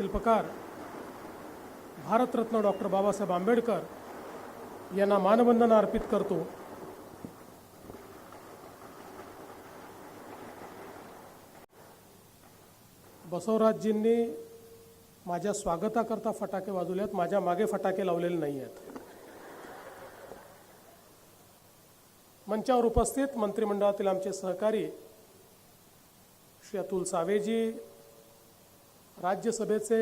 शिल्पकार भारतरत्न डॉक्टर बाबासाहेब आंबेडकर यांना मानवंदना अर्पित करतो. बसवराजजींनी माझ्या स्वागताकरता फटाके वाजवले आहेत माझ्या मागे फटाके लावलेले नाही आहेत मंचावर उपस्थित मंत्रिमंडळातील आमचे सहकारी श्री अतुल सावेजी राज्यसभेचे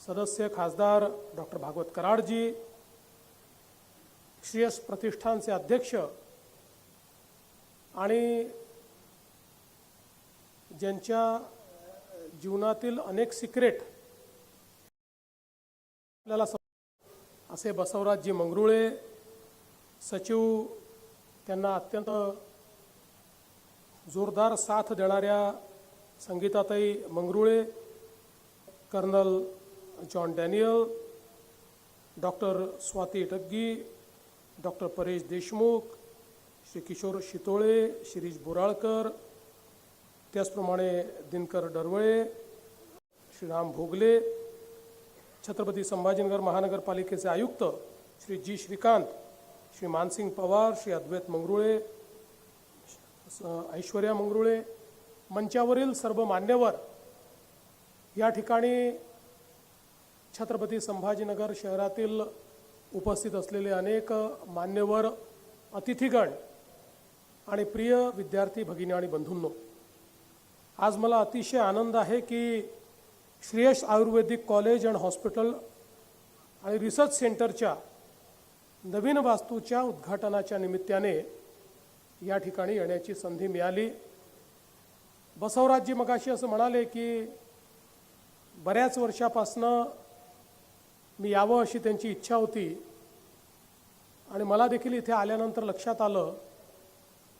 सदस्य खासदार डॉक्टर भागवत कराडजी श्रेयस प्रतिष्ठानचे अध्यक्ष आणि ज्यांच्या जीवनातील अनेक सिक्रेट आपल्याला असे बसवराजजी मंगरुळे सचिव त्यांना अत्यंत जोरदार साथ देणाऱ्या संगीताताई Mangrule colonel John Daniel doctor Swati Taggi doctor Paresh Deshmukh Shri Kishor Shitole Shirish Boralkar त्याचप्रमाणे दिनकर डरवळे श्रीराम भोगले छत्रपती संभाजीनगर महानगरपालिकेचे आयुक्त श्री जी श्रीकांत श्री मानसिंग पवार श्री अद्वैत मंगरुळे ऐश्वर्या मंगरुळे मंचावरील सर्व मान्यवर या ठिकाणी छत्रपती संभाजीनगर शहरातील उपस्थित असलेले अनेक मान्यवर अतिथीगण आणि प्रिय विद्यार्थी भगिनी आणि बंधूंनो आज मला अतिशय आनंद आहे की Shreyash ayurvedic college and hospital आणि रिसर्च सेंटरच्या नवीन वास्तूच्या उद्घाटनाच्या निमित्ताने या ठिकाणी येण्याची संधी मिळाली. बसवराजजी मगाशी असं म्हणाले की बऱ्याच वर्षापासनं मी यावं अशी त्यांची इच्छा होती. आणि मला देखील इथे आल्यानंतर लक्षात आलं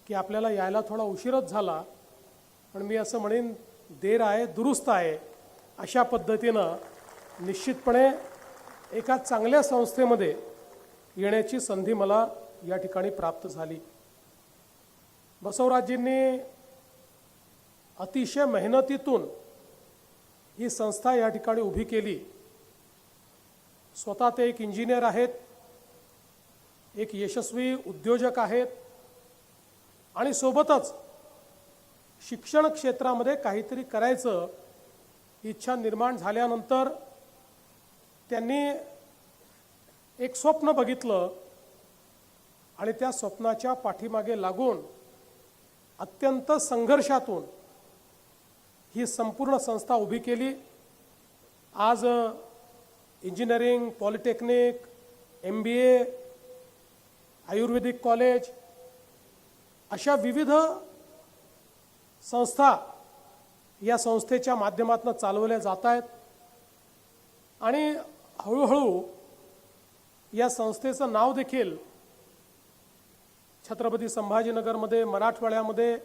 की आपल्याला यायला थोडा उशीरच झाला. पण मी असं म्हणेन देर आहे दुरुस्त आहे अशा पद्धतीनं निश्चितपणे एका चांगल्या संस्थेमध्ये येण्याची संधी मला या ठिकाणी प्राप्त झाली. बसवराजजींनी अतिशय मेहनतीतून ही संस्था या ठिकाणी उभी केली. स्वतः ते एक इंजिनियर आहेत एक यशस्वी उद्योजक आहेत आणि सोबतच शिक्षण क्षेत्रामध्ये काहीतरी करायचं इच्छा निर्माण झाल्यानंतर त्यांनी एक स्वप्न बघितलं आणि त्या स्वप्नाच्या पाठीमागे लागून अत्यंत संघर्षातून ही संपूर्ण संस्था उभी केली. आज engineering polytechnic M B A ayurvedic college अशा विविध संस्था या संस्थेच्या माध्यमातून चालवल्या जात आहेत. आणि हळूहळू या संस्थेचं नाव देखील छत्रपती संभाजीनगरमध्ये मराठवाड्यामध्ये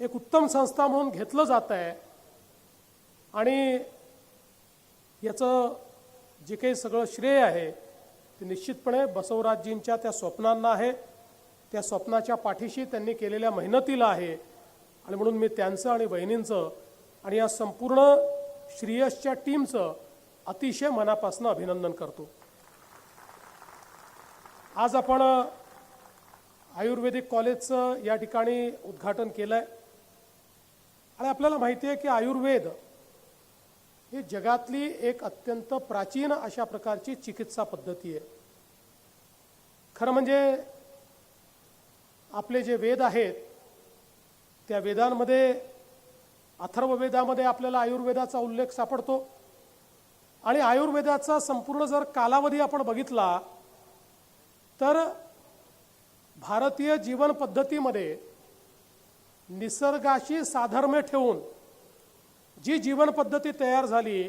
एक उत्तम संस्था म्हणून घेतलं जात आहे. आणि याचं जे काही सगळं श्रेय आहे ते निश्चितपणे बसवराजजींच्या त्या स्वप्नांना आहे. त्या स्वप्नाच्या पाठीशी त्यांनी केलेल्या मेहनतीला आहे. आणि म्हणून मी त्यांचं आणि बहिणींचं आणि या संपूर्ण श्रेयसच्या टीमचं अतिशय मनापासून अभिनंदन करतो. आज आपण आयुर्वेदिक कॉलेजचं या ठिकाणी उद्घाटन केलं आहे आणि आपल्याला माहिती आहे की आयुर्वेद ही जगातली एक अत्यंत प्राचीन अशा प्रकारची चिकित्सा पद्धती आहे. खरं म्हणजे आपले जे वेद आहेत त्या वेदांमध्ये अथर्ववेदामध्ये आपल्याला आयुर्वेदाचा उल्लेख सापडतो. आणि आयुर्वेदाचा संपूर्ण जर कालावधी आपण बघितला तर भारतीय जीवन पद्धतीमध्ये निसर्गाशी साधर्म्य ठेवून जी जीवनपद्धती तयार झाली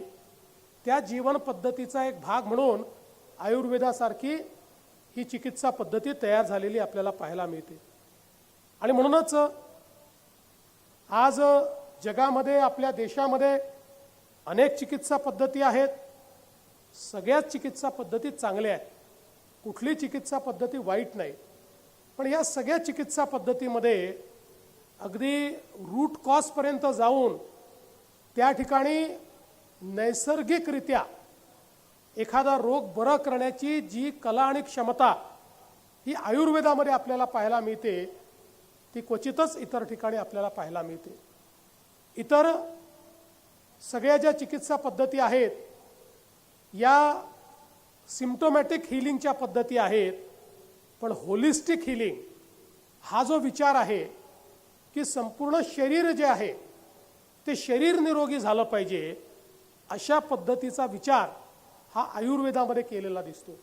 त्या जीवन पद्धतीचा एक भाग म्हणून आयुर्वेदासारखी ही चिकित्सा पद्धती तयार झालेली आपल्याला पाहायला मिळते. आणि म्हणूनच आज जगामध्ये आपल्या देशामध्ये अनेक चिकित्सा पद्धती आहेत. सगळ्याच चिकित्सा पद्धती चांगल्या आहेत. कुठली चिकित्सा पद्धती वाईट नाही. पण या सगळ्या चिकित्सा पद्धतीमध्ये अगदी रूट कॉजपर्यंत जाऊन त्या ठिकाणी नैसर्गिकरित्या एखादा रोग बरं करण्याची जी कला आणि क्षमता ही आयुर्वेदामध्ये आपल्याला पाहायला मिळते ती क्वचितच इतर ठिकाणी आपल्याला पाहायला मिळते. इतर सगळ्या ज्या चिकित्सा पद्धती आहेत या सिम्टोमॅटिक हिलिंगच्या पद्धती आहेत पण होलिस्टिक हिलिंग हा जो विचार आहे की संपूर्ण शरीर जे आहे ते शरीर निरोगी झालं पाहिजे अशा पद्धतीचा विचार हा आयुर्वेदामध्ये केलेला दिसतो.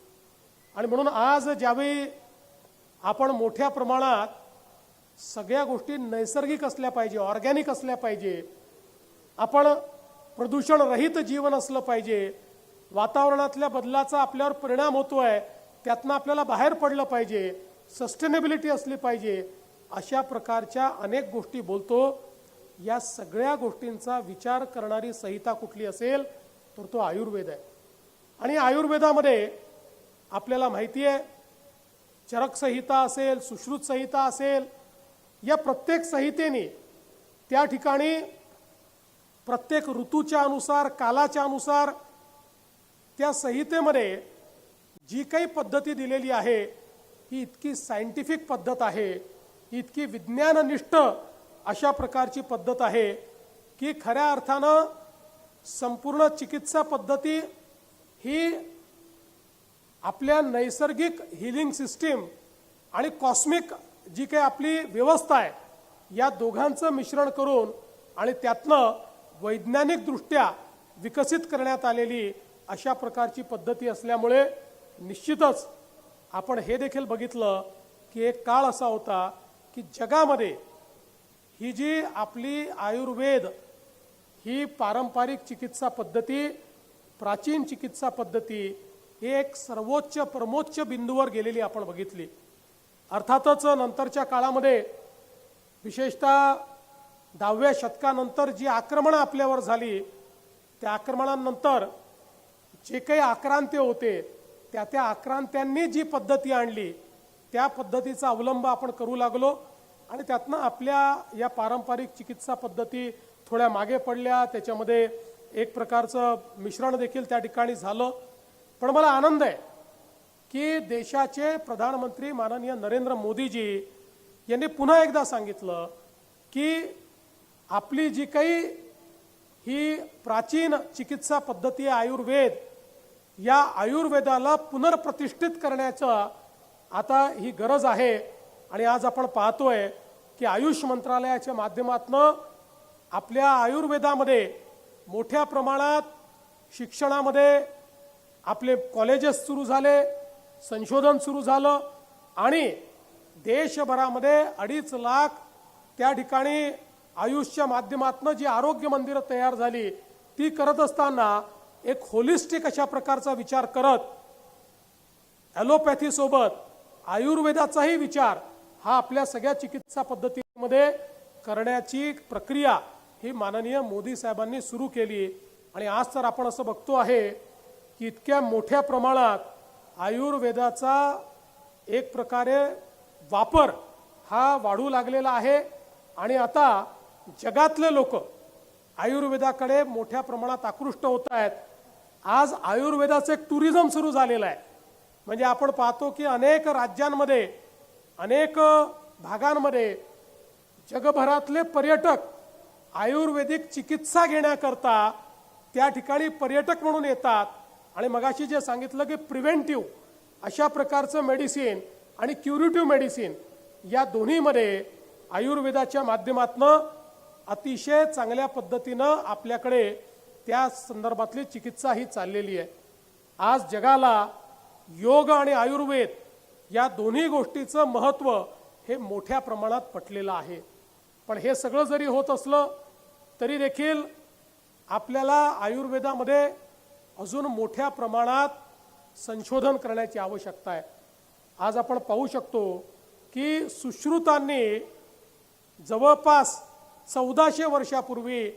आणि म्हणून आज ज्यावेळी आपण मोठ्या प्रमाणात सगळ्या गोष्टी नैसर्गिक असल्या पाहिजे ऑर्गॅनिक असल्या पाहिजे आपण प्रदूषणरहित जीवन असलं पाहिजे वातावरणातल्या बदलाचा आपल्यावर परिणाम होतो आहे त्यातनं आपल्याला बाहेर पडलं पाहिजे सस्टेनेबिलिटी असली पाहिजे अशा प्रकारच्या अनेक गोष्टी बोलतो. या सगळ्या गोष्टींचा विचार करणारी संहिता कुठली असेल तर तो आयुर्वेद आहे. आणि आयुर्वेदामध्ये आपल्याला माहिती आहे चरक संहिता असेल सुश्रुत संहिता असेल या प्रत्येक संहितेने त्या ठिकाणी प्रत्येक ऋतूच्या अनुसार कालाच्या अनुसार त्या संहितेमध्ये जी काही पद्धती दिलेली आहे ही इतकी सायंटिफिक पद्धत आहे इतकी विज्ञाननिष्ठ अशा प्रकारची पद्धत आहे की खऱ्या अर्थानं संपूर्ण चिकित्सा पद्धती ही आपल्या नैसर्गिक हिलिंग सिस्टीम आणि कॉस्मिक जी काही आपली व्यवस्था आहे या दोघांचं मिश्रण करून आणि त्यातनं वैज्ञानिकदृष्ट्या विकसित करण्यात आलेली अशा प्रकारची पद्धती असल्यामुळे निश्चितच आपण हे देखील बघितलं की एक काळ असा होता की जगामध्ये ही जी आपली आयुर्वेद ही पारंपरिक चिकित्सा पद्धती प्राचीन चिकित्सा पद्धती ही एक सर्वोच्च प्रमोच्च बिंदूवर गेलेली आपण बघितली. अर्थातच नंतरच्या काळामध्ये विशेषतः दहाव्या शतकानंतर जी आक्रमणं आपल्यावर झाली त्या आक्रमणानंतर जे काही आक्रांत्य होते त्या त्या आक्रांत्यांनी जी पद्धती आणली त्या पद्धतीचा अवलंब आपण करू लागलो आणि त्यातनं आपल्या या पारंपरिक चिकित्सा पद्धती थोड्या मागे पडल्या. त्याच्यामध्ये एक प्रकारचं मिश्रण देखील त्या ठिकाणी झालं. पण मला आनंद आहे की देशाचे प्रधानमंत्री माननीय नरेंद्र मोदीजी यांनी पुन्हा एकदा सांगितलं की आपली जी काही ही प्राचीन चिकित्सा पद्धती आयुर्वेद या आयुर्वेदाला पुनर्प्रतिष्ठित करण्याचं आता ही गरज आहे आणि आज आपण पाहतोय की आयुष मंत्रालयाच्या माध्यमातनं आपल्या आयुर्वेदामध्ये मोठ्या प्रमाणात शिक्षणामध्ये आपले कॉलेजेस सुरू झाले संशोधन सुरू झालं आणि देशभरामध्ये अडीच लाख त्या ठिकाणी आयुषच्या माध्यमातनं जी आरोग्य मंदिरं तयार झाली ती करत असताना एक होलिस्टिक अशा प्रकारचा विचार करत ॲलोपॅथीसोबत आयुर्वेदाचाही विचार हा आपल्या सगळ्या चिकित्सा पद्धतीमध्ये करण्याची प्रक्रिया ही माननीय मोदी साहेबांनी सुरू केली. आणि आज तर आपण असं बघतो आहे की इतक्या मोठ्या प्रमाणात आयुर्वेदाचा एक प्रकारे वापर हा वाढू लागलेला आहे. आणि आता जगातले लोक आयुर्वेदाकडे मोठ्या प्रमाणात आकृष्ट होत आहेत. आज आयुर्वेदाचं एक टुरिझम सुरू झालेलं आहे. म्हणजे आपण पाहतो की अनेक राज्यांमध्ये अनेक भागांमध्ये जगभरातले पर्यटक आयुर्वेदिक चिकित्सा घेण्याकरता त्या ठिकाणी पर्यटक म्हणून येतात. आणि मगाशी जे सांगितलं की प्रिव्हेंटिव्ह अशा प्रकारचं मेडिसिन आणि क्युरिटिव्ह मेडिसिन या दोन्हीमध्ये आयुर्वेदाच्या माध्यमातनं अतिशय चांगल्या पद्धतीनं आपल्याकडे त्या संदर्भातली चिकित्सा ही चाललेली आहे. आज जगाला योग आणि आयुर्वेद या दोन्ही गोष्टीचं महत्त्व हे मोठ्या प्रमाणात पटलेलं आहे. पण हे सगळं जरी होत असलं तरी देखील आपल्याला आयुर्वेदामध्ये अजून मोठ्या प्रमाणात संशोधन करण्याची आवश्यकता आहे. आज आपण पाहू शकतो की सुश्रुतांनी जवळपास चौदाशे वर्षापूर्वी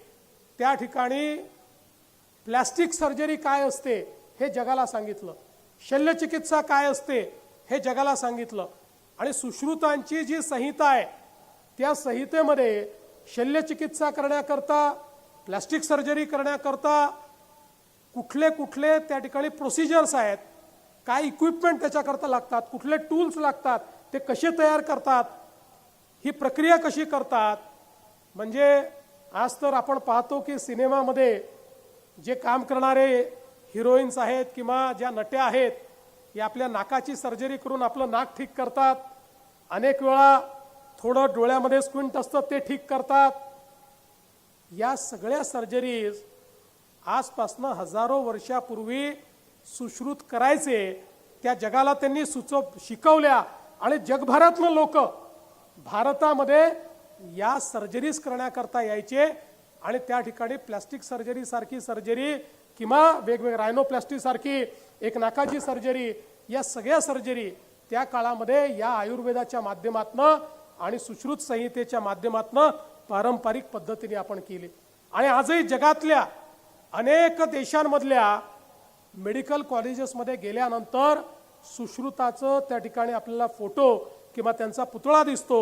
त्या ठिकाणी प्लॅस्टिक सर्जरी काय असते हे जगाला सांगितलं. शल्यचिकित्सा काय असते हे जगाला सांगितलं. आणि सुश्रुतांची जी संहिता आहे त्या संहितेमध्ये शल्यचिकित्सा करण्याकरता प्लॅस्टिक सर्जरी करण्याकरता कुठले कुठले त्या ठिकाणी प्रोसिजर्स आहेत काय इक्विपमेंट त्याच्याकरता लागतात कुठले टूल्स लागतात ते कसे तयार करतात ही प्रक्रिया कशी करतात म्हणजे आज तर आपण पाहतो की सिनेमामध्ये जे काम करणारे हिरोईन्स आहेत किंवा ज्या नट्या आहेत या आपल्या नाकाची सर्जरी करून आपलं नाक ठीक करतात. अनेक वेळा थोडं डोळ्यामध्ये स्क्विंट असतं ते ठीक करतात. या सगळ्या सर्जरीज आजपासनं हजारो वर्षापूर्वी सुश्रुत करायचे. त्या जगाला त्यांनी सुचव शिकवल्या आणि जगभरातनं लोक भारतामध्ये या सर्जरीज करण्याकरता यायचे आणि त्या ठिकाणी प्लॅस्टिक सर्जरीसारखी सर्जरी किंवा वेगवेगळ्या रायनोप्लॅस्टी सारखी एक नाकाची सर्जरी या सगळ्या सर्जरी त्या काळामध्ये या आयुर्वेदाच्या माध्यमातनं आणि सुश्रुत संहितेच्या माध्यमातनं पारंपरिक पद्धतीने आपण केली. आणि आजही जगातल्या अनेक देशांमधल्या मेडिकल कॉलेजेसमध्ये गेल्यानंतर सुश्रुताचं त्या ठिकाणी आपल्याला फोटो किंवा त्यांचा पुतळा दिसतो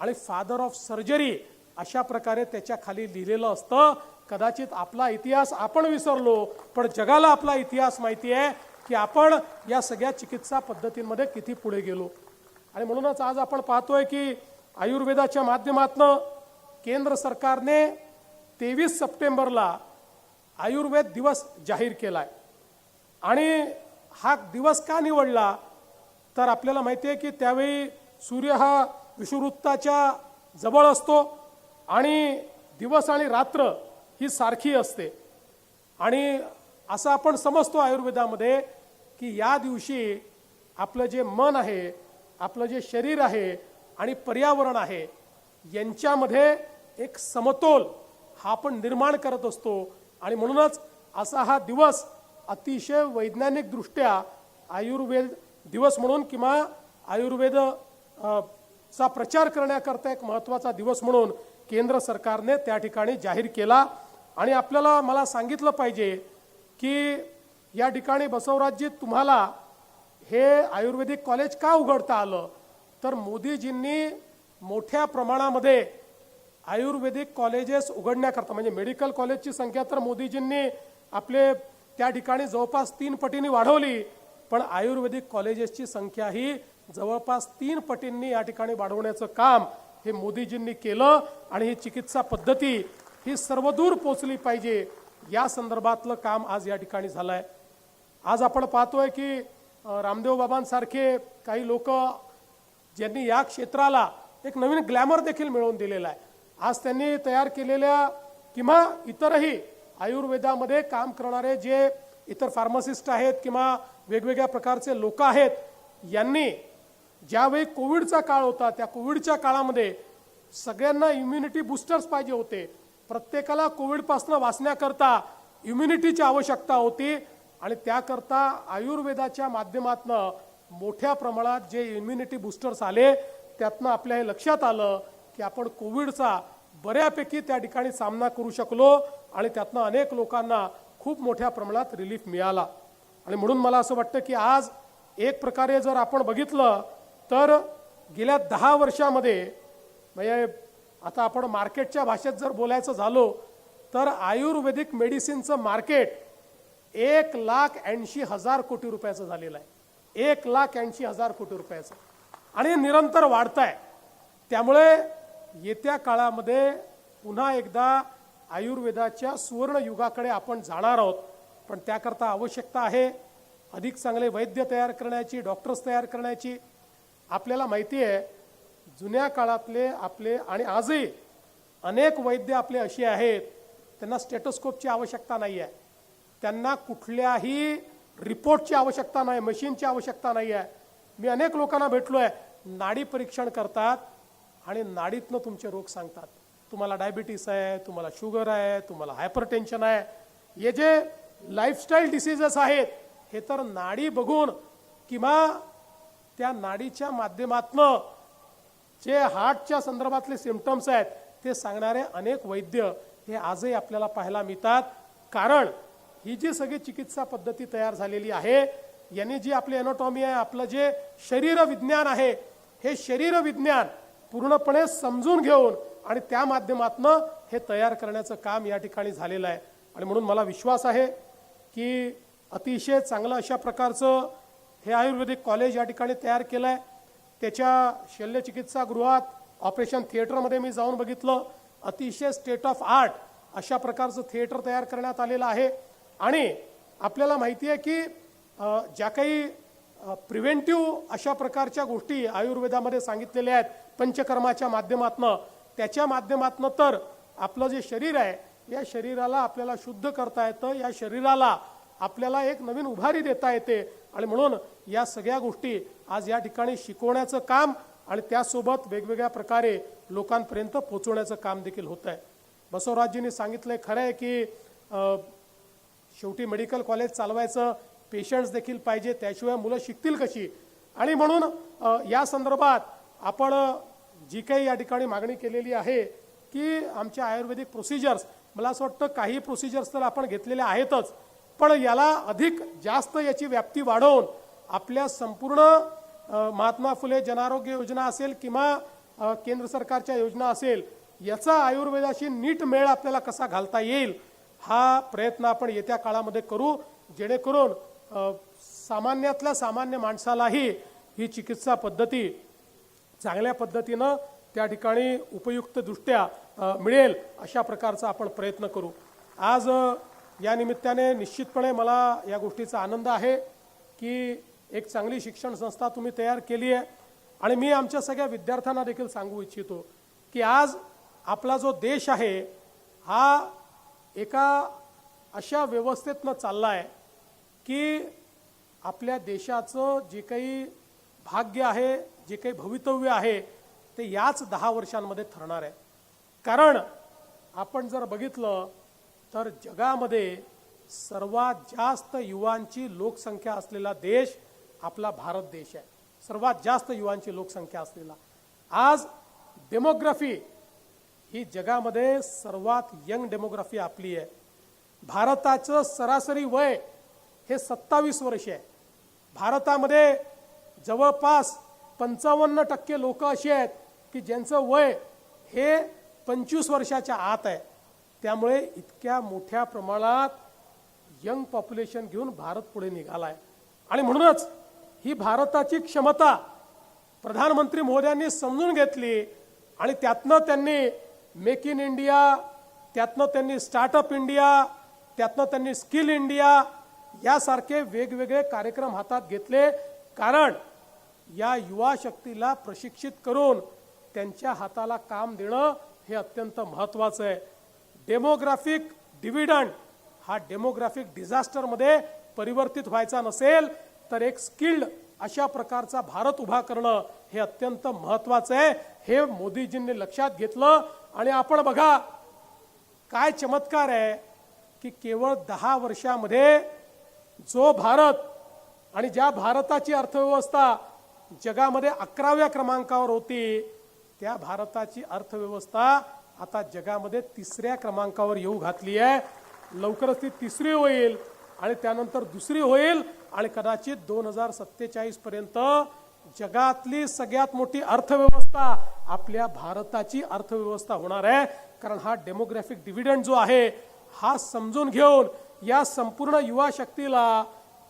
आणि फादर ऑफ सर्जरी अशा प्रकारे त्याच्याखाली लिहिलेलं असतं. कदाचित आपला इतिहास आपण विसरलो पण जगाला आपला इतिहास माहिती आहे की आपण या सगळ्या चिकित्सा पद्धतींमध्ये किती पुढे गेलो. आणि म्हणूनच आज आपण पाहतोय की आयुर्वेदाच्या माध्यमातनं केंद्र सरकारने तेवीस सप्टेंबरला आयुर्वेद दिवस जाहीर केलाय. आणि हा दिवस का निवडला? तर आपल्याला माहिती आहे की त्यावेळी सूर्य हा विषुवृत्ताच्या जवळ असतो. आणि दिवस आणि रात्र ही सारखी असते. आणि असं आपण समजतो आयुर्वेदामध्ये की या दिवशी आपलं जे मन आहे आपलं जे शरीर आहे आणि पर्यावरण आहे यांच्यामध्ये एक समतोल हा आपण निर्माण करत असतो. आणि म्हणूनच असा हा दिवस अतिशय वैज्ञानिकदृष्ट्या आयुर्वेद दिवस म्हणून किंवा आयुर्वेद चा प्रचार करण्याकरता एक महत्त्वाचा दिवस म्हणून केंद्र सरकारने त्या ठिकाणी जाहीर केला. आणि आपल्याला मला सांगितलं पाहिजे की या ठिकाणी बसवराजजी तुम्हाला हे आयुर्वेदिक कॉलेज का उघडता आलं? तर मोदीजींनी मोठ्या प्रमाणामध्ये आयुर्वेदिक कॉलेजेस उघडण्याकरता म्हणजे मेडिकल कॉलेजची संख्या तर मोदीजींनी आपले त्या ठिकाणी जवळपास तीन पटींनी वाढवली पण आयुर्वेदिक कॉलेजेसची संख्या ही जवळपास तीन पटींनी या ठिकाणी वाढवण्याचं काम हे मोदीजींनी केलं आणि ही चिकित्सा पद्धती ही सर्वदूर पोचली पाहिजे या संदर्भातलं काम आज या ठिकाणी झालं आहे आज आपण पाहतोय की रामदेव बाबांसारखे काही लोक ज्यांनी या क्षेत्राला एक नवीन ग्लॅमर देखील मिळवून दिलेला आहे. आज त्यांनी तयार केलेल्या किंवा इतरही आयुर्वेदामध्ये काम करणारे जे इतर फार्मासिस्ट आहेत किंवा वेगवेगळ्या प्रकारचे लोक आहेत यांनी ज्यावेळी कोविडचा काळ होता त्या कोविडच्या काळामध्ये सगळ्यांना इम्युनिटी बुस्टर्स पाहिजे होते. प्रत्येकाला कोविडपासून वाचण्याकरता इम्युनिटीची आवश्यकता होती आणि त्याकरता आयुर्वेदाच्या माध्यमातनं मोठ्या प्रमाणात जे इम्युनिटी बुस्टर्स आले त्यातनं आपल्या हे लक्षात आलं की आपण कोविडचा बऱ्यापैकी त्या ठिकाणी सामना करू शकलो आणि त्यातनं अनेक लोकांना खूप मोठ्या प्रमाणात रिलीफ मिळाला. आणि म्हणून मला असं वाटतं की आज एक प्रकारे जर आपण बघितलं तर गेल्या दहा वर्षामध्ये म्हणजे आता आपण मार्केटच्या भाषेत जर बोलायचं झालो तर आयुर्वेदिक मेडिसिनचं मार्केट एक लाख ऐंशी हजार कोटी रुपयाचं झालेलं आहे. एक लाख ऐंशी हजार कोटी रुपयाचं. आणि निरंतर वाढत आहे त्यामुळे येत्या काळामध्ये पुन्हा एकदा आयुर्वेदाच्या सुवर्णयुगाकडे आपण जाणार आहोत. पण त्याकरता आवश्यकता आहे अधिक चांगले वैद्य तयार करण्याची डॉक्टर्स तयार करण्याची आपल्याला माहिती आहे जुन्या काळातले आपले आणि आजही अनेक वैद्य आपले असे आहेत त्यांना स्टेटोस्कोपची आवश्यकता नाही आहे. त्यांना कुठल्याही रिपोर्टची आवश्यकता नाही मशीनची आवश्यकता नाही आहे. मी अनेक लोकांना भेटलो आहे नाडी परीक्षण करतात आणि नाडीतनं तुमचे रोग सांगतात. तुम्हाला डायबिटीस आहे तुम्हाला शुगर आहे तुम्हाला हायपरटेन्शन आहे. हे जे लाईफस्टाईल डिसिजेस आहेत हे तर नाडी बघून किंवा त्या नाडीच्या माध्यमातनं जे हार्टच्या संदर्भातले सिमटम्स आहेत ते सांगणारे अनेक वैद्य हे आजही आपल्याला पाहायला मिळतात. कारण ही जी सगळी चिकित्सा पद्धती तयार झालेली आहे यांनी जी आपली एनोटॉमी आहे आपलं जे शरीर विज्ञान आहे हे शरीर विज्ञान पूर्णपणे समजून घेऊन आणि त्या माध्यमातनं हे तयार करण्याचं काम या ठिकाणी झालेलं आहे. आणि म्हणून मला विश्वास आहे की अतिशय चांगलं अशा प्रकारचं हे आयुर्वेदिक कॉलेज या ठिकाणी तयार केलं आहे त्याच्या शल्यचिकित्सा गृहात ऑपरेशन थिएटरमध्ये मी जाऊन बघितलं. अतिशय स्टेट ऑफ आर्ट अशा प्रकारचं थिएटर तयार करण्यात आलेलं आहे. आणि आपल्याला माहिती आहे की ज्या काही प्रिव्हेंटिव्ह अशा प्रकारच्या गोष्टी आयुर्वेदामध्ये सांगितलेल्या आहेत पंचकर्माच्या माध्यमातनं त्याच्या माध्यमातनं तर आपलं जे शरीर आहे या शरीराला आपल्याला शुद्ध करता येतं या शरीराला आपल्याला एक नवीन उभारी देता येते. आणि म्हणून या सगळ्या गोष्टी आज या ठिकाणी शिकवण्याचं काम आणि त्यासोबत वेगवेगळ्या प्रकारे लोकांपर्यंत पोचवण्याचं काम देखील होत आहे बसवराजजींनी सांगितलंय खरं आहे की शेवटी मेडिकल कॉलेज चालवायचं पेशंट्स देखील पाहिजे त्याशिवाय मुलं शिकतील कशी? आणि म्हणून या संदर्भात आपण जी काही या ठिकाणी मागणी केलेली आहे की आमच्या आयुर्वेदिक प्रोसिजर्स मला असं वाटतं काही प्रोसिजर्स तर आपण घेतलेल्या आहेतच पण याला अधिक जास्त याची व्याप्ती वाढवून आपल्या संपूर्ण महात्मा फुले जनारोग्य योजना असेल किंवा केंद्र सरकारच्या योजना असेल याचा आयुर्वेदाशी नीट मेळ आपल्याला कसा घालता येईल हा प्रयत्न आपण येत्या काळामध्ये करू जेणेकरून सामान्यातल्या सामान्य माणसालाही ही चिकित्सा पद्धती चांगल्या पद्धतीनं त्या ठिकाणी उपयुक्तदृष्ट्या मिळेल अशा प्रकारचा आपण प्रयत्न करू. आज या निमित्ताने निश्चितपणे मला या गोष्टीचा आनंद आहे की एक चांगली शिक्षण संस्था तुम्ही तयार केली आहे. आणि मी आमच्या सगळ्या विद्यार्थ्यांना देखील सांगू इच्छितो की आज आपला जो देश आहे हा एका अशा व्यवस्थेतनं चालला आहे की आपल्या देशाचं जे काही भाग्य आहे जे काही भवितव्य आहे ते याच दहा वर्षांमध्ये ठरणार आहे. कारण आपण जर बघितलं तर जगामध्ये सर्वात जास्त युवांची लोकसंख्या असलेला देश आपला भारत देश आहे. सर्वात जास्त युवांची लोकसंख्या असलेला. आज डेमोग्राफी ही जगामध्ये सर्वात यंग डेमोग्राफी आपली आहे. भारताचं सरासरी वय हे सत्तावीस वर्ष आहे. भारतामध्ये जवळपास पंचावन्न टक्के लोक अशी आहेत की ज्यांचं वय हे पंचवीस वर्षाच्या आत आहे. त्यामुळे इतक्या मोठ्या प्रमाणात यंग पॉप्युलेशन घेऊन भारत पुढे निघाला आहे आणि म्हणूनच ही भारताची क्षमता प्रधानमंत्री मोद्यांनी समजून घेतली आणि त्यातनं त्यांनी मेक इन इंडिया त्यातनं त्यांनी स्टार्टअप इंडिया त्यातनं त्यांनी स्किल इंडिया यासारखे वेगवेगळे कार्यक्रम हातात घेतले कारण या युवा शक्तीला प्रशिक्षित करून त्यांच्या हाताला काम देणं हे अत्यंत महत्त्वाचं आहे. डेमोग्राफिक डिव्हिडंड हा डेमोग्राफिक डिझास्टरमध्ये परिवर्तित व्हायचा नसेल तर एक स्किल्ड अशा प्रकारचा भारत उभा करणं हे अत्यंत महत्त्वाचं आहे. हे मोदीजींनी लक्षात घेतलं. आणि आपण बघा काय चमत्कार आहे की केवळ दहा वर्षामध्ये जो भारत आणि ज्या भारताची अर्थव्यवस्था जगामध्ये अकराव्या क्रमांकावर होती त्या भारताची अर्थव्यवस्था आता जगामध्ये तिसऱ्या क्रमांकावर येऊ घातली आहे लवकरच ती तिसरी होईल आणि त्यानंतर दुसरी होईल आणि कदाचित दोन हजार सत्तेचाळीस पर्यंत जगातली सगळ्यात मोठी अर्थव्यवस्था आपल्या भारताची अर्थव्यवस्था होणार आहे. कारण हा डेमोग्राफिक डिव्हिडंड जो आहे हा समजून घेऊन या संपूर्ण युवा शक्तीला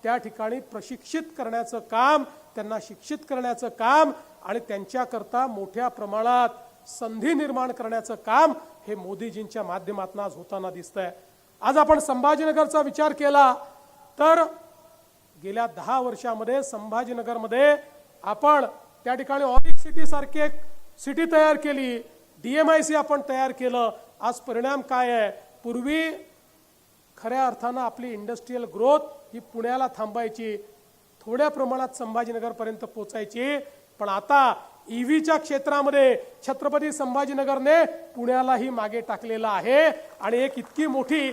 त्या ठिकाणी प्रशिक्षित करण्याचं काम त्यांना शिक्षित करण्याचं काम आणि त्यांच्याकरता मोठ्या प्रमाणात संधी निर्माण करण्याचं काम हे मोदीजींच्या माध्यमातून आज होताना दिसतंय. आज आपण संभाजीनगरचा विचार केला तर गेल्या दहा वर्षामध्ये संभाजीनगरमध्ये आपण त्या ठिकाणी ऑलिक सिटी सारखी एक सिटी तयार केली. डीएमआयसी आपण तयार केलं. आज परिणाम काय आहे? पूर्वी खऱ्या अर्थानं आपली इंडस्ट्रीयल ग्रोथ ही पुण्याला थांबायची थोड्या प्रमाणात संभाजीनगरपर्यंत पोचायची. पण आता ईव्हीच्या क्षेत्रामध्ये छत्रपती संभाजीनगरने पुण्यालाही मागे टाकलेलं आहे. आणि एक इतकी मोठी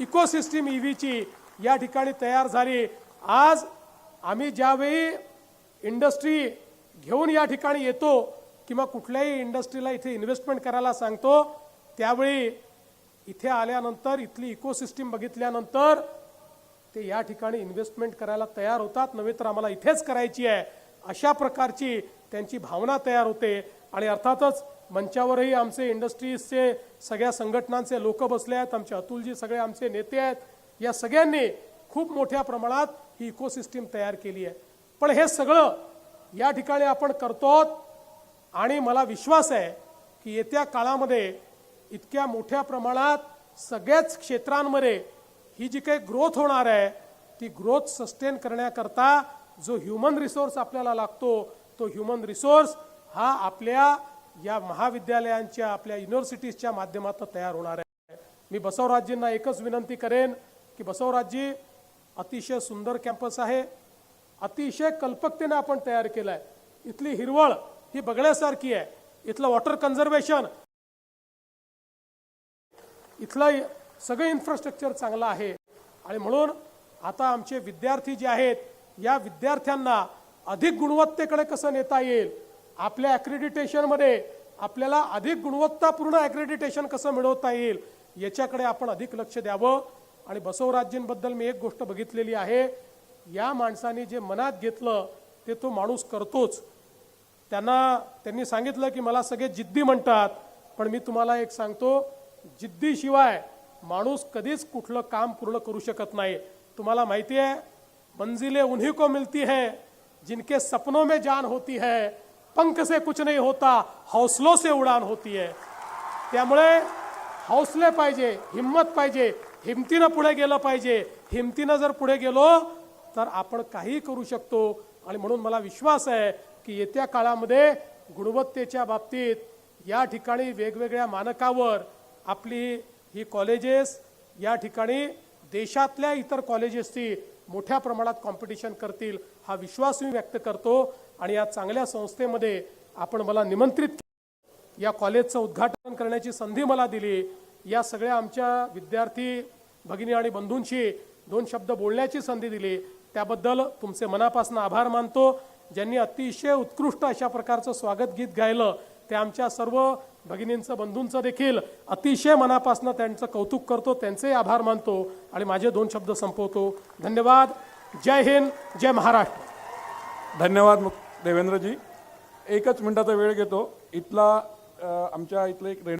इकोसिस्टीम ईव्हीची या ठिकाणी तयार झाली. आज आम्ही ज्यावेळी इंडस्ट्री घेऊन या ठिकाणी येतो किंवा कुठल्याही इंडस्ट्रीला इथे इन्व्हेस्टमेंट करायला सांगतो त्यावेळी इथे आल्यानंतर इथली इकोसिस्टीम बघितल्यानंतर ते या ठिकाणी इन्व्हेस्टमेंट करायला तयार होतात. नव्हे तर आम्हाला इथेच करायची आहे. अशा प्रकारची त्यांची भावना तयार होते. आणि अर्थातच मंचावरही आमचे इंडस्ट्रीजचे सगळ्या संघटनांचे लोक बसले आहेत. आमचे अतुलजी सगळे आमचे नेते आहेत. या सगळ्यांनी खूप मोठ्या प्रमाणात ही इकोसिस्टीम तयार केली आहे. पण हे सगळं या ठिकाणी आपण करतो आणि मला विश्वास आहे की येत्या काळामध्ये इतक्या मोठ्या प्रमाणात सगळ्याच क्षेत्रांमध्ये ही जी काही ग्रोथ होणार आहे ती ग्रोथ सस्टेन करण्याकरता जो ह्युमन रिसोर्स आपल्याला लागतो तो ह्युमन रिसोर्स हा आपल्या या महाविद्यालयांच्या आपल्या युनिव्हर्सिटीजच्या माध्यमातून तयार होणार आहे. मी बसवराजजींना एकच विनंती करेन की बसवराजजी अतिशय सुंदर कॅम्पस आहे. अतिशय कल्पकतेने आपण तयार केलं आहे इथली हिरवळ ही बघण्यासारखी आहे. इथलं वॉटर कन्झर्वेशन इथलं सगळं इन्फ्रास्ट्रक्चर चांगलं आहे. आणि म्हणून आता आमचे विद्यार्थी जे आहेत या विद्यार्थ्यांना अधिक गुणवत्तेकडे कसं नेता येईल? आपल्या ॲक्रेडिटेशनमध्ये आपल्याला अधिक गुणवत्तापूर्ण ॲक्रेडिटेशन कसं मिळवता येईल? याच्याकडे आपण अधिक लक्ष द्यावं. आणि बसवराज्यांबद्दल मी एक गोष्ट बघितलेली आहे. या माणसाने जे मनात घेतलं ते तो माणूस करतोच. त्यांना त्यांनी सांगितलं की मला सगळे जिद्दी म्हणतात पण मी तुम्हाला एक सांगतो जिद्दीशिवाय माणूस कधीच कुठलं काम पूर्ण करू शकत नाही. तुम्हाला माहिती आहे मंजिले उन्हीं को मिलती है. जिनके सपनों में जान होती है पंख से कुछ नहीं होता हौसलों से उडान होती है। त्यामुळे हौसले पाहिजे हिंमत पाहिजे हिमतीनं पुढे गेलं पाहिजे. हिमतीनं जर पुढे गेलो तर आपण काही करू शकतो. आणि म्हणून मला विश्वास आहे की येत्या काळामध्ये गुणवत्तेच्या बाबतीत या ठिकाणी वेगवेगळ्या मानकावर आपली ही कॉलेजेस या ठिकाणी देशातल्या इतर कॉलेजेसची मोठ्या प्रमाणात कॉम्पिटिशन करतील. हा विश्वास मी व्यक्त करतो आणि या चांगल्या संस्थेमध्ये आपण मला निमंत्रित या कॉलेजचं उद्घाटन करण्याची संधी मला दिली. या सगळ्या आमच्या विद्यार्थी भगिनी आणि बंधूंशी दोन शब्द बोलण्याची संधी दिली. त्याबद्दल तुमचे मनापासून आभार मानतो. ज्यांनी अतिशय उत्कृष्ट अशा प्रकारचं स्वागत गीत गायलं ते आमच्या सर्व भगिनींचं बंधूंचं देखील अतिशय मनापासून त्यांचं कौतुक करतो. त्यांचेही आभार मानतो. आणि माझे दोन शब्द संपवतो. धन्यवाद. जय हिंद जय महाराष्ट्र. धन्यवाद मुक- देवेंद्रजी. एकच मिनटाचा वेळ घेतो. इथला आमच्या इथलं एक